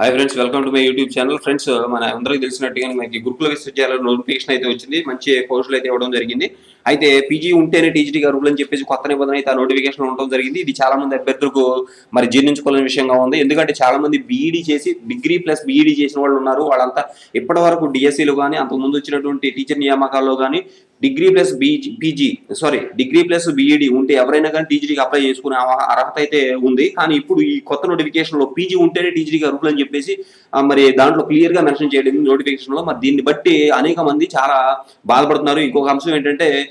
Hi friends welcome to my YouTube channel friends మన అందరికీ తెలిసినట్టుగా మనకి గురుకుల విశ్వవిద్యాలయం నోటిఫికేషన్ అయితే వచ్చింది. మంచి పోస్టులు అయితే ఇవ్వడం జరిగింది. అయితే పీజీ ఉంటేనే టీజీటీగా రూల్ అని చెప్పేసి కొత్త నిబంధన అయితే ఆ నోటిఫికేషన్ ఉండడం జరిగింది. ఇది చాలా మంది అభ్యర్థులకు మరి జీర్ణించుకోలేని విషయంగా ఉంది. ఎందుకంటే చాలా మంది బీఈడీ చేసి డిగ్రీ ప్లస్ బీఈడీ చేసిన వాళ్ళు ఉన్నారు. వాళ్ళంతా ఇప్పటి వరకు డిఎస్సీలో కానీ అంతకు ముందు వచ్చినటువంటి టీచర్ నియామకాల్లో కానీ degree plus BG PG sorry degree plus BEd ఉంటే ఎవరైనా కానీ టీజీడీకి అప్లై చేసుకునే అర్హత అయితే ఉంది. కానీ ఇప్పుడు ఈ కొత్త నోటిఫికేషన్లో పీజీ ఉంటేనే టీజీడీకి అర్హులు అని చెప్పేసి మరి దాంట్లో క్లియర్గా మెన్షన్ చేయడం నోటిఫికేషన్లో మరి దీన్ని బట్టి అనేక మంది చాలా బాధపడుతున్నారు. ఇంకొక అంశం ఏంటంటే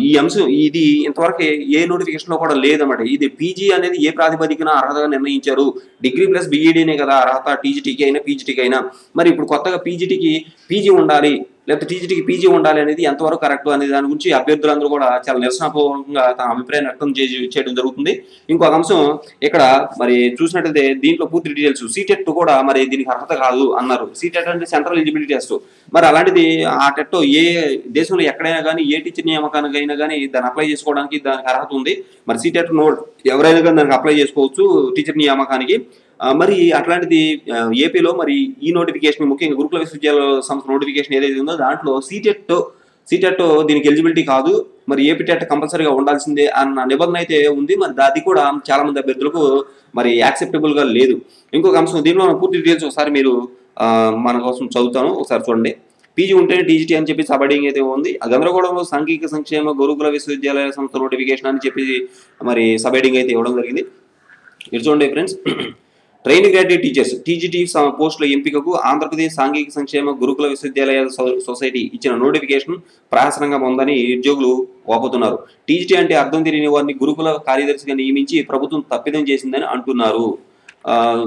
ఈ అంశం ఇది ఇంతవరకు ఏ- ఏ నోటిఫికేషన్లో కూడా లేదన్నమాట. ఇది పీజీ అనేది ఏ ప్రాతిపదికన అర్హతగా నిర్ణయించారు? డిగ్రీ ప్లస్ బీఈడీనే కదా అర్హత టీజీటీకి అయినా పీజీటీకి అయినా. మరి ఇప్పుడు కొత్తగా పీజీటీకి పీజీ ఉండాలి. లేకపోతే టీజీటీకి పీజీ ఉండాలి అనేది ఎంతవరకు కరెక్ట్ అనే దాని గురించి అభ్యర్థులందరూ కూడా చాలా నిరసనపూర్వకంగా తన అభిప్రాయం వ్యక్తం చేయడం జరుగుతుంది. ఇంకొక అంశం ఇక్కడ మరి చూసినట్లయితే దీంట్లో పూర్తి డీటెయిల్స్ సీటెట్ కూడా మరి దీనికి అర్హత కాదు అన్నారు. సీటెట్ అంటే సెంట్రల్ ఎలిజిబిలిటీ టెస్ట్. మరి అలాంటిది ఆ టెట్ ఏ దేశంలో ఎక్కడైనా కానీ ఏ టీచర్ నియామకానికి అయినా కానీ దాన్ని అప్లై చేసుకోవడానికి దానికి అర్హత ఉంది. మరి సీటెట్ నోట్ ఎవరైనా కానీ దానికి అప్లై చేసుకోవచ్చు టీచర్ నియామకానికి. మరి అట్లాంటిది ఏపీలో మరి ఈ నోటిఫికేషన్ ముఖ్యంగా గురుకుల విశ్వవిద్యాలయ సంస్థ నోటిఫికేషన్ ఏదైతే ఉందో దాంట్లో సీటెట్ సీటెట్ దీనికి ఎలిజిబిలిటీ కాదు. మరి ఏపీ టెట్ కంపల్సరీగా ఉండాల్సిందే అన్న నిబంధన అయితే ఉంది. మరి అది కూడా చాలా మంది అభ్యర్థులకు మరి యాక్సెప్టబుల్గా లేదు. ఇంకొక అంశం దీనిలో పూర్తి డీటెయిల్స్ ఒకసారి మీరు మన కోసం చదువుతాను. ఒకసారి చూడండి. పీజీ ఉంటే డీజీటీ అని చెప్పి సబడింగ్ అయితే ఉంది. గందరగోళంలో సాంఘిక సంక్షేమ గురుకుల విశ్వవిద్యాలయ సంస్థ నోటిఫికేషన్ అని చెప్పి మరి సబడింగ్ అయితే ఇవ్వడం జరిగింది. ఇది చూడండి friends trained graduate teachers TGT పోస్టుల ఎంపికకు ఆంధ్రప్రదేశ్ సాంఘిక సంక్షేమ గురుకుల విశ్వవిద్యాలయ సొ- సొసైటీ ఇచ్చిన నోటిఫికేషన్ ప్రహసనంగా ఉందని ఉద్యోగులు వాపోతున్నారు. టీజీటీ అంటే అర్థం తెలియని వారిని గురుకుల కార్యదర్శిగా నియమించి ప్రభుత్వం తప్పిదం చేసిందని అంటున్నారు.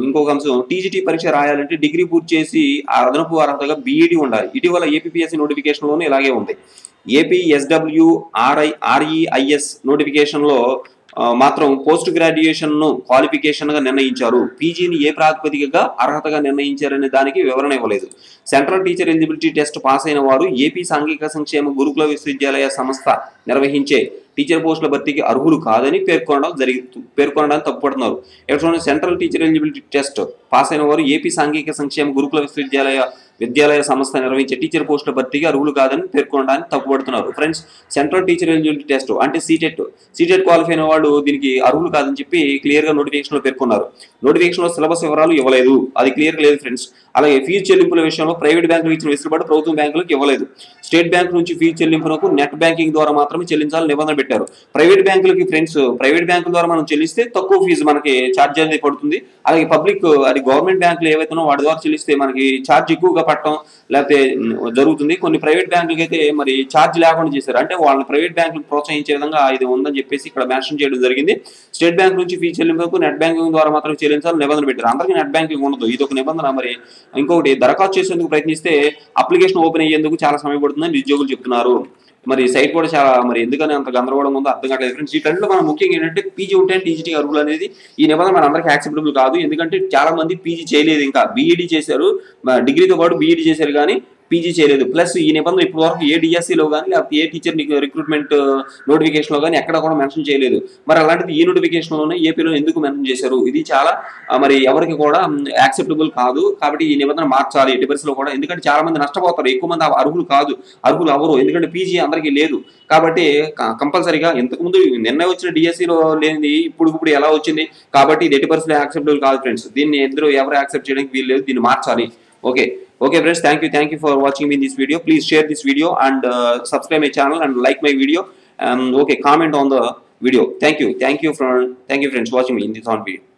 ఇంకొక అంశం టీజీటీ పరీక్ష రాయాలంటే డిగ్రీ పూర్తి చేసి ఆ అదనపు అర్హతగా బీఈడి ఉండాలి. ఇటీవల ఏపీఎస్సీ నోటిఫికేషన్లోనే ఇలాగే ఉంది. ఏపీ ఎస్డబ్ల్యూ ఆర్ఐ ఆర్ఈఐఎస్ నోటిఫికేషన్లో మాత్రం పోస్ట్ గ్రాడ్యుయేషన్ను క్వాలిఫికేషన్గా నిర్ణయించారు. పీజీని ఏ ప్రాతిపదికగా అర్హతగా నిర్ణయించారనే దానికి వివరణ ఇవ్వలేదు. Central teacher eligibility test pass అయిన వారు ఏపీ సాంఘిక సంక్షేమ గురుకుల విశ్వవిద్యాలయ సంస్థ నిర్వహించే టీచర్ పోస్టుల భర్తీకి అర్హులు కాదని పేర్కొనడం జరిగి పేర్కొనడానికి తప్పుపడుతున్నారు. ఇక్కడ central teacher eligibility test pass అయిన వారు ఏపీ సాంఘిక సంక్షేమ గురుకుల విశ్వవిద్యాలయ విద్యాలయ సంస్థ నిర్వహించే టీచర్ పోస్టుల భర్తీకి అర్హులు కాదని పేర్కొనడానికి తప్పుపడుతున్నారు. Friends central teacher eligibility test అంటే సీటెట్ సీటెట్ క్వాలిఫై అయిన వాళ్ళు దీనికి అర్హులు కాదని చెప్పి క్లియర్గా నోటిఫికేషన్లో పేర్కొన్నారు. నోటిఫికేషన్లో సిలబస్ వివరాలు ఇవ్వలేదు. అది క్లియర్ లేదు ఫ్రెండ్స్ అలాగే ఫీజు చెల్లింపుల విషయంలో ప్రైవేట్ బ్యాంకులు ఇచ్చిన వెసులుబాటు ప్రభుత్వం బ్యాంకులకు ఇవ్వలేదు. స్టేట్ బ్యాంకు నుంచి ఫీజు చెల్లింపునకు నెట్ బ్యాంకింగ్ ద్వారా మాత్రమే చెల్లించాలని నిబంధన పెట్టారు. ప్రైవేట్ బ్యాంకులకి ఫ్రెండ్స్ ప్రైవేట్ బ్యాంకుల ద్వారా మనం చెల్లిస్తే తక్కువ ఫీజు మనకి ఛార్జ్ అనేది పడుతుంది. అలాగే పబ్లిక్ అది గవర్నమెంట్ బ్యాంకులు ఏవైతే వాటి ద్వారా చెల్లిస్తే మనకి ఛార్జ్ ఎక్కువగా పట్టడం లేకపోతే జరుగుతుంది. కొన్ని ప్రైవేట్ బ్యాంకులకి అయితే మరి ఛార్జ్ లేకుండా చేశారు. అంటే వాళ్ళని ప్రైవేట్ బ్యాంకులు ప్రోత్సహించే విధంగా ఇది ఉందని చెప్పేసి ఇక్కడ మెన్షన్ చేయడం జరిగింది. స్టేట్ బ్యాంక్ నుంచి ఫీజు చెల్లింపులకు నెట్ బ్యాంకింగ్ ద్వారా మాత్రం చెల్లించాలని నిబంధన పెట్టారు. అందరికీ నెట్ బ్యాంకింగ్ ఉండదు. ఇది ఒక నిబంధన. మరి ఇంకొకటి దరఖాస్తు చేసేందుకు ప్రయత్నిస్తే అప్లికేషన్ ఓపెన్ అయ్యేందుకు చాలా సమయం పడుతుందని నిరుద్యోగులు చెప్తున్నారు. మరి సైట్ కూడా చాలా మరి ఎందుకని అంత గందరగోళం ఉందో అర్థం కావట్లేదు. ఫ్రెండ్స్ ఈ టైంలో మనం ముఖ్యంగా ఏంటంటే పీజీ ఉంటే టీజీటీ అర్హులు అనేది ఈ నిబంధన మన అందరికీ యాక్సెప్టబుల్ కాదు. ఎందుకంటే చాలా మంది పీజీ చేయలేదు ఇంకా. బీఈడీ చేశారు. డిగ్రీతో పాటు బీఈడీ చేశారు కానీ పీజీ చేయలేదు. ప్లస్ ఈ నిబంధన ఇప్పటి వరకు ఏ డిఎస్సీలో కానీ లేకపోతే ఏ టీచర్ రిక్రూట్మెంట్ నోటిఫికేషన్లో కానీ ఎక్కడ కూడా మెన్షన్ చేయలేదు. మరి అలాంటిది ఈ నోటిఫికేషన్లోనే ఏపీలో ఎందుకు మెన్షన్ చేశారు? ఇది చాలా మరి ఎవరికి కూడా యాక్సెప్టబుల్ కాదు. కాబట్టి ఈ నిబంధన మార్చాలి. ఎట్టి పరిస్థితుల్లో కూడా. ఎందుకంటే చాలా మంది నష్టపోతారు. ఎక్కువ మంది అర్హులు కాదు. అర్హులు అవరు ఎందుకంటే పీజీ అందరికీ లేదు. కాబట్టి కంపల్సరీగా ఇంతకుముందు నిన్న వచ్చిన డిఎస్సిలో లేనిది ఇప్పుడు ఇప్పుడు ఎలా వచ్చింది? కాబట్టి ఇది ఎట్టి పరిస్థితుల్లో యాక్సెప్టబుల్ కాదు ఫ్రెండ్స్ దీన్ని ఇద్దరు ఎవరు యాక్సెప్ట్ చేయడానికి వీలు లేదు దీన్ని మార్చాలి. okay. Okay friends thank you. Thank you for watching me in this video. Please share this video and uh, subscribe my channel and like my video. And okay comment on the video. Thank you. Thank you for thank you friends watching me in this on video.